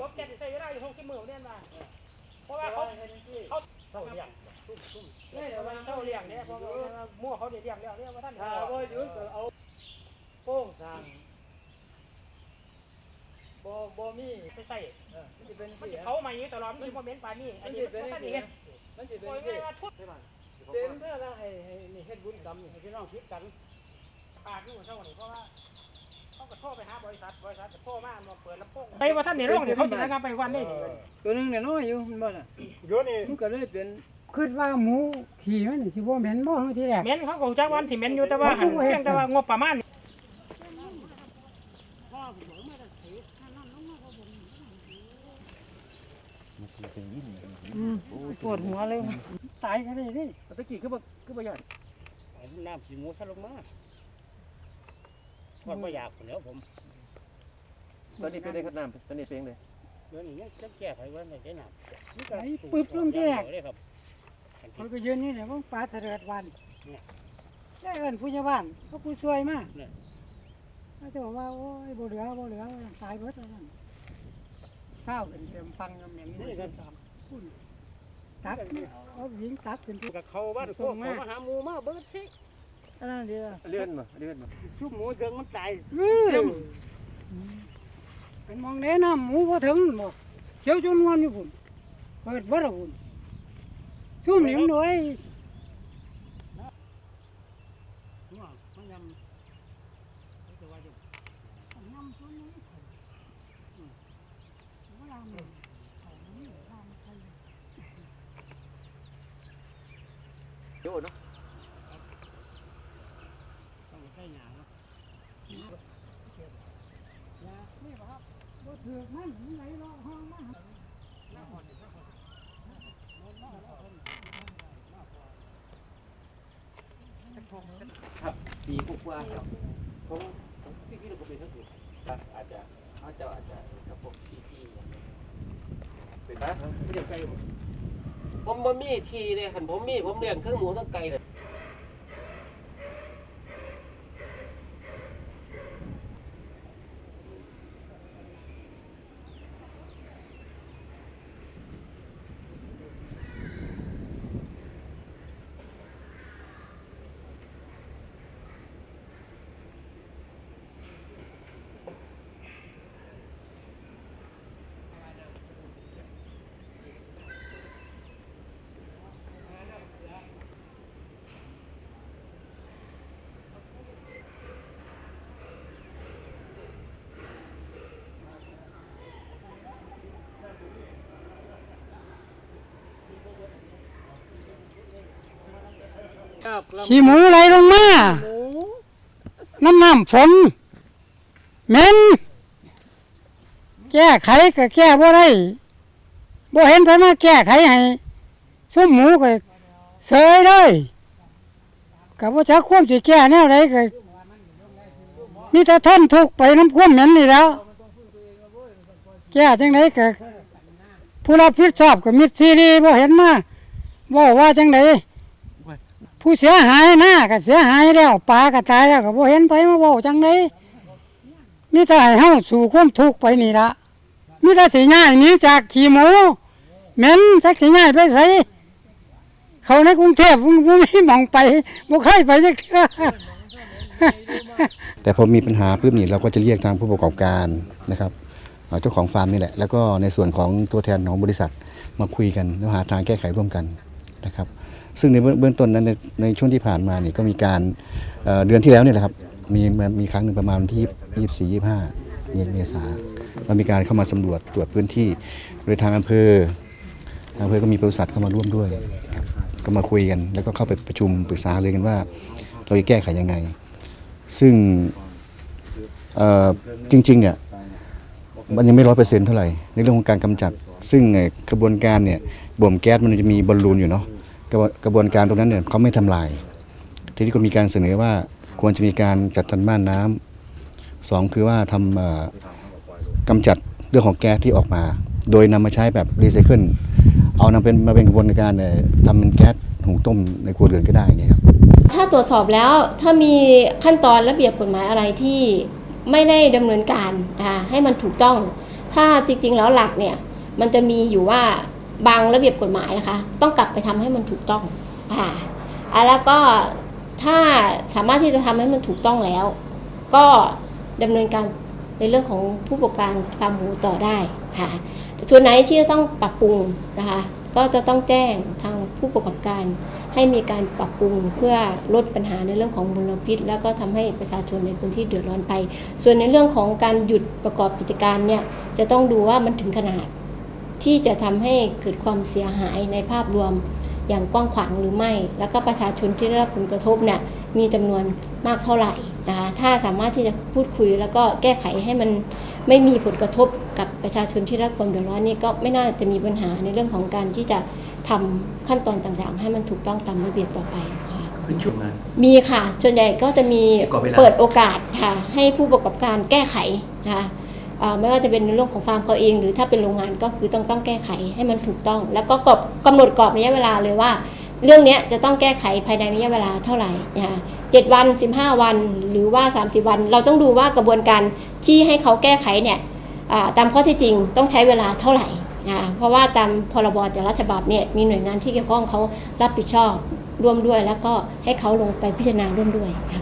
บบแก๊สใช้เวลาอยู่หกสิบมื้อเนี่ยมาเพราะว่าเขาเขาเท่าเลี้ยงเนี่ยเดี๋ยวมันเข้าเลี้ยงเนี่ยเพราะว่ามั่วเขาเลี้ยงแล้วเนี่ยว่าท่านถ้าบ่หยุดก็เอาโป้งสางบ่บ่มีไปใส่เออมันสิเป็นเสียเผาใหม่อยู่ตลอดมันจะมาเม้นปานนี้อันนี้เป็นท่านเสีเห็ยมันสิเป็นโอ้ยเสียว่าทุบเป็นเพื่อละให้ให้เฮ็ดบุญกรรมให้พี่น้องคิดกันปากอยู่เท่านี้เพราะว่า เขาก็โทรไปหาบริษัทบริษัทก็โทรมามาเปิดลำโพงไปว่าท่านในโรงเนี่ยเขาจะระงับไปวันนี้ตัวหนึงเนี่ยน้อยอยู่มันบ่น่ะเดี๋ยวนี้มันก็เลยเป็นคิดว่าหมูขี่มันสิบ่เหม็นบ่ทีแรกเม้นเขาก็จักวันสิเม้นอยู่แต่ว่าหันเพียงแต่ว่างบประมาณอืมปวดหัวเลยตายก็ได้ดิตะกี้คือบ่คือบ่ย่านน้ำสีมูทะลงมา ทอดไม่อยากแล้วผมตอนนี้เป็นได้ครับน้ำตอนนี้เป็นเลยเดี๋ยวนี้ยังจะแก้ไขว่าในใจหนักไอ้ปึ๊บลงที่แรกเลยครับคนก็ยืนนี่แหละว่าปลาเสด็จวันได้เอิ้นผู้ใหญ่บ้านก็ผู้ช่วยมาเขาจะบอกว่าโอ้ยบ่เหลือบ่เหลือตายเบิดแล้วนั่นข้าวเป็นเต็มฟังน้ำแหน่งนี่ก็ตามคุณตักเอาหญิงตักเป็นทุกกับเขาบ้านโคกเขามาหาหมูมาเบิดที่ อันนั้นเดียวเลื่อนมาเลื่อนมาชุบหมูเถิงมันตายอื้อเป็นมองแนะนำหมูบ่ถึงบ่เขียวจนงอนอยู่พุ่นเปิดบ่ละพุ่นซุ่มนี่มันน้อยมันยำโยเนาะ ต้องใช้หยาเนาะ นี่ครับบ่ถือกมันไหลลงห้องมาปีกว่าครับผมผมที่ที่เราเป็นทั้งหมดอาจจะอาจจะอาจจะกับพวกที่ที่เป็นนะไม่เลี้ยงไก่ผมบ่มีทีเลยคันผมมีผมเลี้ยงเครื่องหมูทั้งไก่เลย ขี้หมูไหลลงมาน้ำน้ำฝนเหม็นแก้ไขก็แก้บ่ได้บ่เห็นไปมาแก้ไขให้ซุ่มหมูก็เสยเลยก็บ่จักความสิแก้แนวใดก็มีแต่ท่อนทุกไปน้ำความเหม็นนี่แล้ว แก้จังไดก็ผู้รับผิดชอบก็มิดซีรีบ่เห็นมาเว่ว่าจังได ผู้เสียหายหน้าก็เสียหายแล้วปลาก็ตายแล้วก็บ่เห็นไปมาเว้าจังไดมีแต่ให้เฮาสู่ความทุกข์ไปนี่ละมีแต่สิย้ายหนีจากขี้หมูเหม็นสักสิย้ายไปไสเขาในกรุงเทพบ่บ่มีหมองไปบ่เคยไปจักเทื่อ แต่พอมีปัญหาปุ๊บนี่เราก็จะเรียกทางผู้ประกอบการนะครับเอ่อเจ้าของฟาร์มนี่แหละ แล้วก็ในส่วนของตัวแทนของบริษัทมาคุยกันแล้วหาทางแก้ไขร่วมกันนะครับ ซึ่งในเบื้องต้นนั้นในในช่วงที่ผ่านมานี่ก็มีการเอ่อเดือนที่แล้วเนี่ยแหละครับมีมีครั้งหนึ่งประมาณวันที่ยี่สิบสี่ยี่ห้าเมษาเรามีการเข้ามาสำรวจตรวจพื้นที่โดยทางอำเภอทางอำเภอก็มีบริษัทเข้ามาร่วมด้วยครับก็มาคุยกัน แล้วก็เข้าไปประชุมปรึกษาเลยกันว่า เราจะแก้ไขยังไง ซึ่งเอ่อจริงๆเนี่ย มันยังไม่ร้อยเปอร์เซ็นต์เท่าไหร่ในเรื่องของการกำจัด ซึ่งไอ้กระบวนการเนี่ยบ่มแก๊สมันจะมีบอลลูนอยู่เนาะ กระบวนกระบวนการตรงนั้นเนี่ยเขาไม่ทำลาย ทีนี้ก็มีการเสนอว่าควรจะมีการจัดทันม่านน้ำสองคือว่าทำเอ่อกำจัดเรื่องของแก๊สที่ออกมา โดยนำมาใช้แบบรีไซเคิลเอานำเป็นมาเป็นกระบวนการทำเป็นแก๊สหุงต้มในครัวเรือนก็ได้เงี้ยครับถ้าตรวจสอบแล้วถ้ามีขั้นตอนระเบียบกฎหมายอะไรที่ไม่ได้ดำเนินการให้มันถูกต้อง ถ้าจริงๆแล้วหลักเนี่ยมันจะมีอยู่ว่า บางระเบียบกฎหมายนะคะ ต้องกลับไปทำให้มันถูกต้องอะแล้วก็ถ้าสามารถที่จะทำให้มันถูกต้องแล้ว ก็ดำเนินการในเรื่องของผู้ประกอบการฟาร์มหมูต่อได้ค่ะส่วนไหนที่จะต้องปรับปรุงนะคะ ก็จะต้องแจ้งทางผู้ประกอบการ ให้มีการปรับปรุงเพื่อลดปัญหาในเรื่องของมลพิษ แล้วก็ทำให้ประชาชนในพื้นที่เดือดร้อนไป ส่วนในเรื่องของการหยุดประกอบกิจการเนี่ยจะต้องดูว่ามันถึงขนาด ที่จะทำให้เกิดความเสียหายในภาพรวมอย่างกว้างขวางหรือไม่ แล้วก็ประชาชนที่ได้รับผลกระทบเนี่ยมีจำนวนมากเท่าไหร่นะคะถ้าสามารถที่จะพูดคุยแล้วก็แก้ไขให้มันไม่มีผลกระทบกับประชาชนที่ได้รับความเดือดร้อนนี่ก็ไม่น่าจะมีปัญหาในเรื่องของการที่จะทำขั้นตอนต่างๆ ให้มันถูกต้องตามระเบียบต่อไปค่ะเป็นช่วงงานมีค่ะส่วนใหญ่ก็จะมีก่อนเวลาเปิดโอกาสค่ะให้ผู้ประกอบการแก้ไขนะคะอ่า ไม่ว่าจะเป็นในเรื่องของฟาร์มเขาเอง หรือถ้าเป็นโรงงานก็คือต้องต้องแก้ไขให้มันถูกต้อง แล้วก็กำกำหนดกรอบระยะเวลาเลยว่า เรื่องนี้จะต้องแก้ไขภายในระยะเวลาเท่าไหร่นะคะเจ็ดวัน 15 วันหรือว่า 30 วัน เราต้องดูว่ากระบวนการที่ให้เขาแก้ไขเนี่ยตามข้อเที่จริงต้องใช้เวลาเท่าไหร่นะเพราะว่าตามพรบแต่ละฉบับเนี่ยมีหน่วยงานที่เกี่ยวข้องเขารับผิดชอบร่วมด้วย แล้วก็ให้เขาลงไปพิจารณาร่วมด้วยค่ะ